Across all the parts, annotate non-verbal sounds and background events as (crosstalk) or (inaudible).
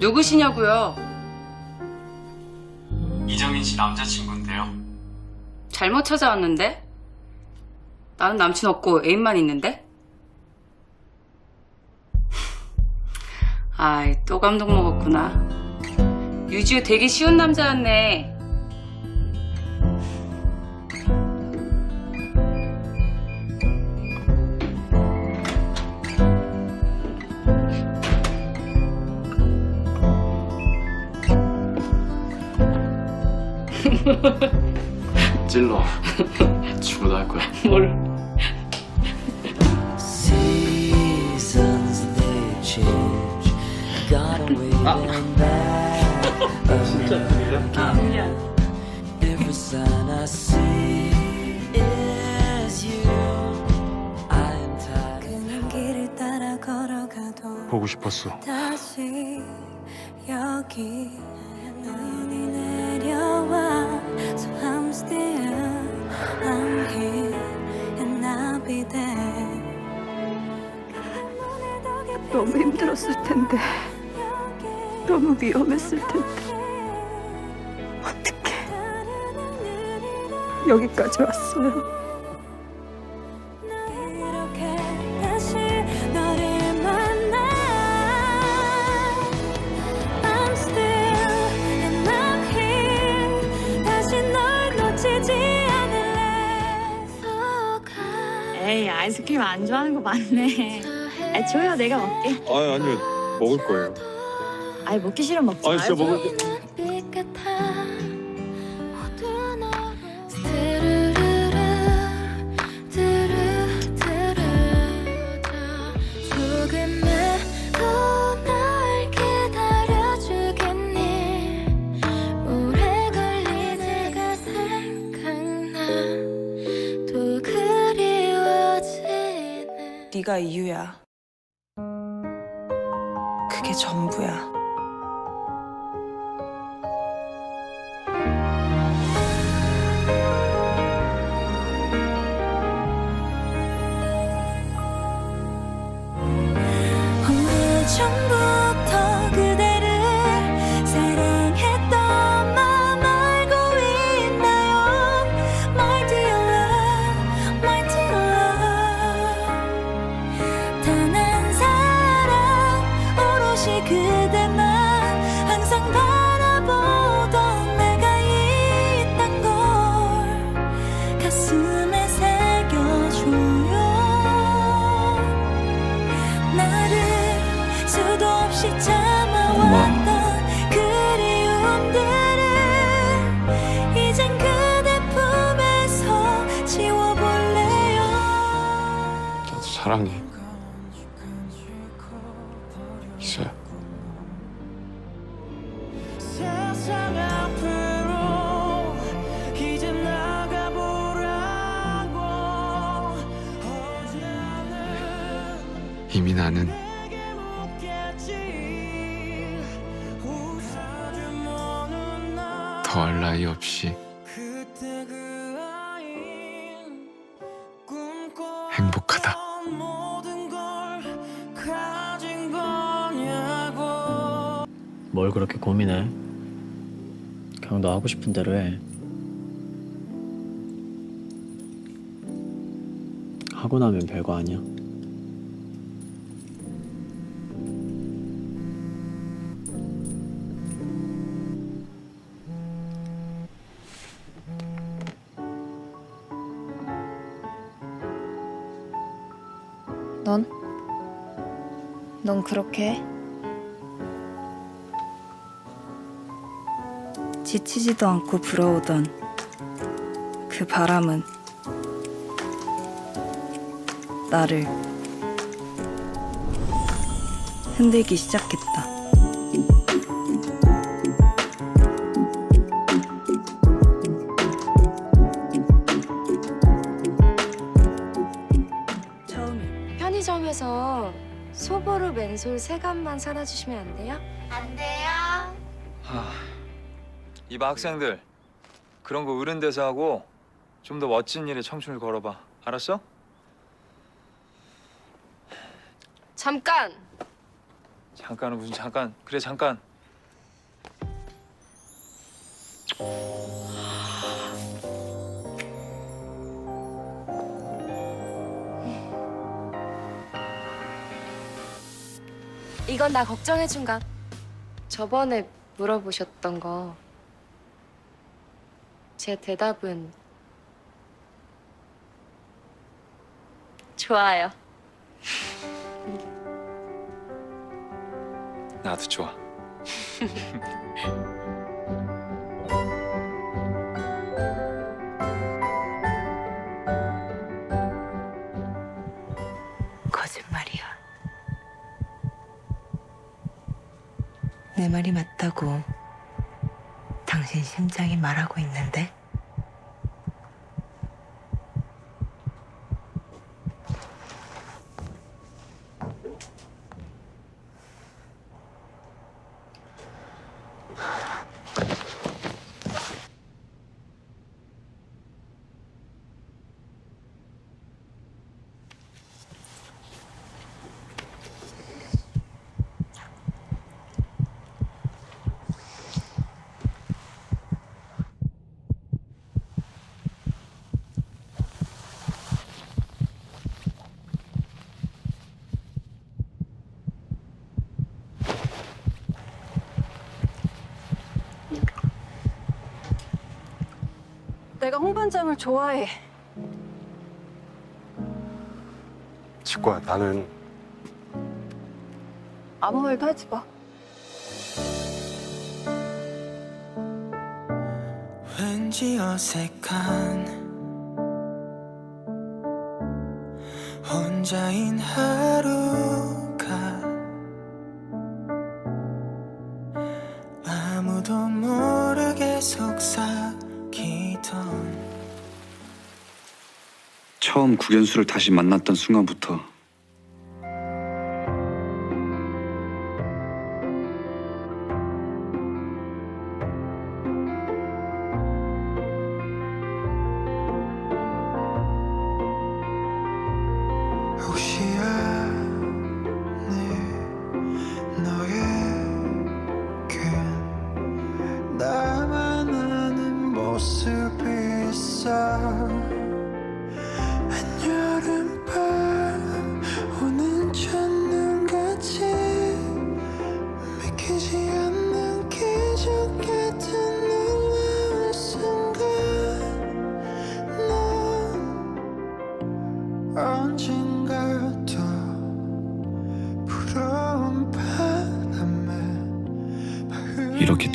누구시냐고요? 이정인 씨 남자친구인데요. 잘못 찾아왔는데? 나는 남친 없고 애인만 있는데? 아이, 또 감동 먹었구나. 유지우 되게 쉬운 남자였네. 찔러. 죽어도 할 거야. 뭘. Seasons they change. Gotta wait and back. Every sign I see is you. I am tired. 그냥 길을 따라 걸어가도 보고 싶었어. 다시 여기 눈이 내려와 너무 힘들었을 텐데, 너무 위험했을 텐데, 어떻게 여기까지 왔어요. 아이스크림 안 좋아하는 거 맞네. 아 줘요 내가 먹게. 아니 아니요 먹을 거예요. 아이 먹기 싫으면 먹지 아니 진짜 말고. 먹을 거. 네가 이유야. 그게 전부야. 사랑해. 이제 이미 나는. 더할 나위 없이 뭘 그렇게 고민해? 그냥 너 하고 싶은 대로 해. 하고 나면 별거 아니야. 넌? 넌 그렇게 해? 지치지도 않고 불어오던 그 바람은 나를 흔들기 시작했다. 편의점에서 소보르 맨솔 세 갑만 사다 주시면 안 돼요? 이봐 학생들 그런 거 어른 돼서 하고 좀 더 멋진 일에 청춘을 걸어봐 알았어? 잠깐. 잠깐은 무슨 잠깐 그래 잠깐 이건 나 걱정해준 것. 저번에 물어보셨던 거 제 대답은 좋아요. 나도 좋아. (laughs) 거짓말이야. 내 말이 맞다고 당신 심장이 말하고 있는데 내가 홍 반장을 좋아해. 치과 나는 아무 말도 하지 마. 왠지 어색한 혼자인 하루가 아무도 모르게 속삭 처음 국연수를 다시 만났던 순간부터 나만 아는 모습이 있어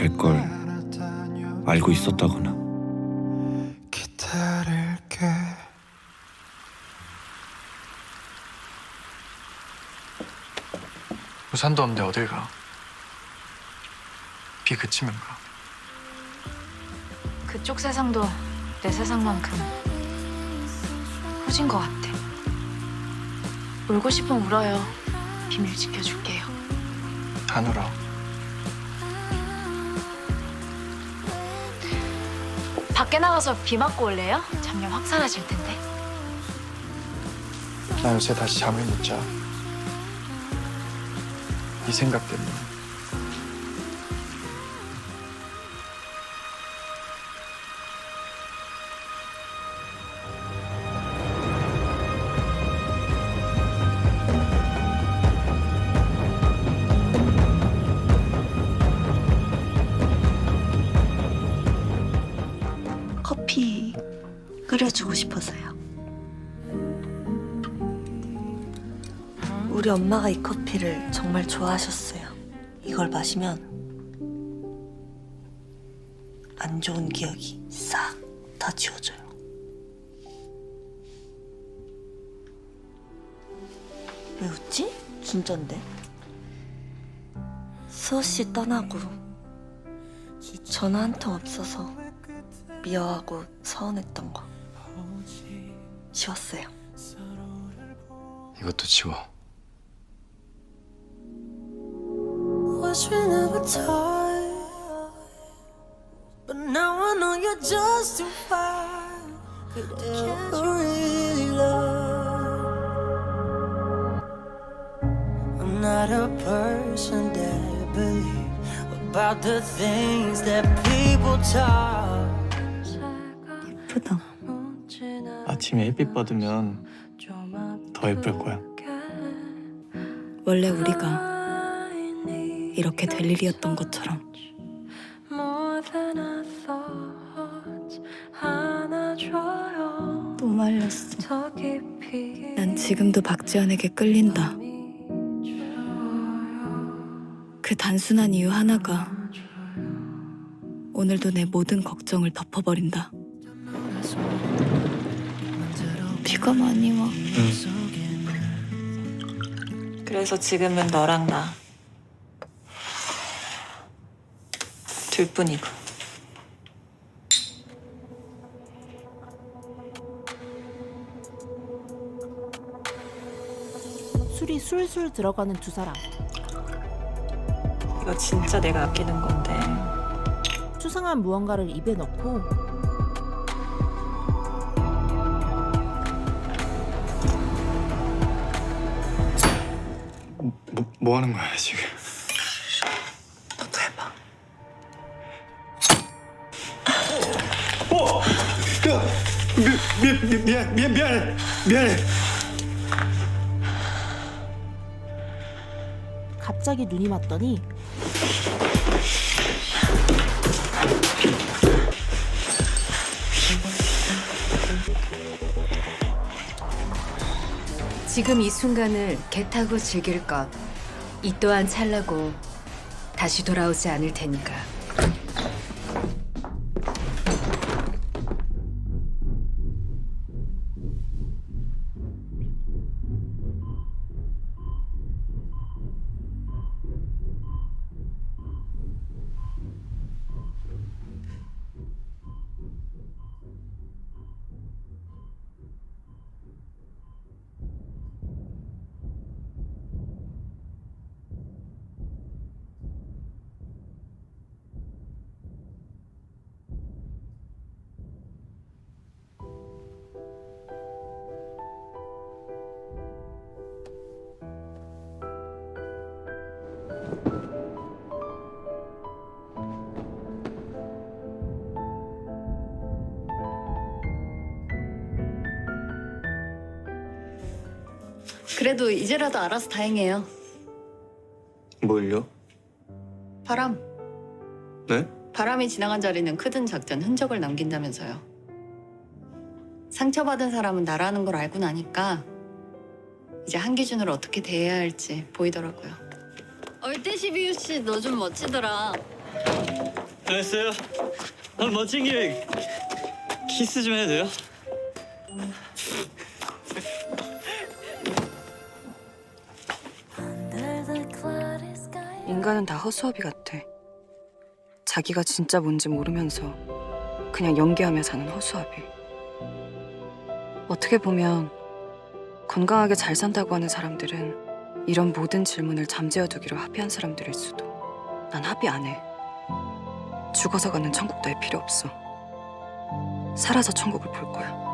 될 걸 알고 있었다거나 기다릴게 우산도 없는데 어딜 가? 비 그치면 가. 그쪽 세상도 내 세상만큼 후진 것 같아. 울고 싶으면 울어요. 비밀 지켜줄게요. 안 울어. 밖에 나가서 비 맞고 올래요? 잠념 확 사라질 텐데. 나 요새 다시 잠을 못 자. 이 생각 때문에. 커피 끓여주고 싶어서요. 우리 엄마가 이 커피를 정말 좋아하셨어요. 이걸 마시면 안 좋은 기억이 싹 다 지워져요. 왜 웃지? 진짠데. 수호 씨 떠나고 전화 한 통 없어서 미워하고 서운했던 거 지웠어요. 이것도 지워. Was we never tired But now I know you're just too fine Could ever really love I'm not a person that believe About the things that people 예쁘다. 아침에 햇빛 받으면 더 예쁠 거야. 원래 우리가 이렇게 될 일이었던 것처럼 또 말렸어. 난 지금도 박지현에게 끌린다. 그 단순한 이유 하나가 오늘도 내 모든 걱정을 덮어버린다. 비가 많이 와. 그래서 지금은 너랑 나 둘 뿐이고. 술이 술술 들어가는 두 사람. 이거 진짜 내가 아끼는 건데. 수상한 무언가를 입에 넣고 뭐, 뭐 하는 거야 지금? 너도 해봐. 어! 야! 미, 미, 미, 미안, 미안, 미안해, 미안해. 갑자기 눈이 맞더니 지금 이 순간을 개 타고 즐길 것. 이 또한 찰나고 다시 돌아오지 않을 테니까. 그래도 이제라도 알아서 다행이에요. 뭘요? 바람. 네? 바람이 지나간 자리는 크든 작든 흔적을 남긴다면서요. 상처받은 사람은 나라는 걸 알고 나니까 이제 한 기준으로 어떻게 대해야 할지 보이더라고요. 얼대시 비유 씨 너 좀 멋지더라. 됐어요. 아, 멋진 김에 키스 좀 해도 돼요? 인간은 다 허수아비 같아. 자기가 진짜 뭔지 모르면서 그냥 연기하며 사는 허수아비. 어떻게 보면 건강하게 잘 산다고 하는 사람들은 이런 모든 질문을 잠재워 두기로 합의한 사람들일 수도. 난 합의 안 해. 죽어서 가는 천국 따위 필요 없어. 살아서 천국을 볼 거야.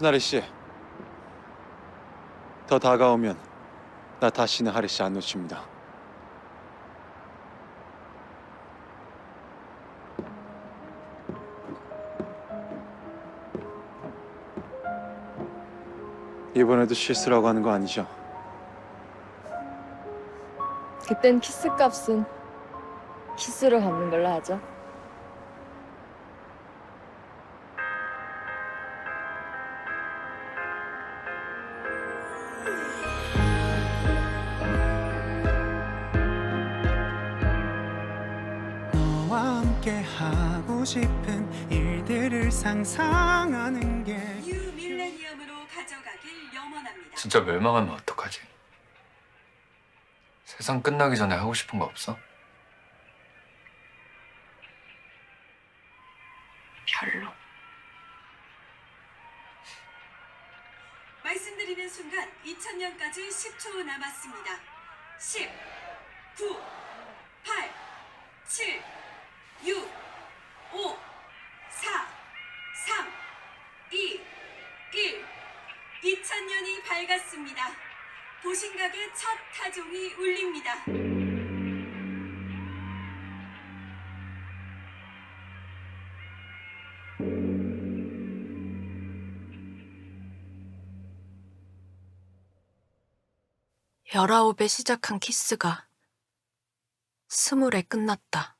신하리 씨. 더 다가오면 나 다시는 하리 씨 안 놓칩니다. 이번에도 실수라고 하는 거 아니죠? 그땐 키스 값은 키스로 갚는 걸로 하죠. 함께 하고 싶은 일들을 상상하는 게 뉴 밀레니엄으로 가져가길 염원합니다. 진짜 멸망하면 어떡하지? 세상 끝나기 전에 하고 싶은 거 없어? 별로. 말씀드리는 순간 2000년까지 10초 남았습니다. 10, 9, 8, 7, 6, 5, 4, 3, 2, 1. 2000년이 밝았습니다. 도신각의 첫 타종이 울립니다. 열아홉에 시작한 키스가 스물에 끝났다.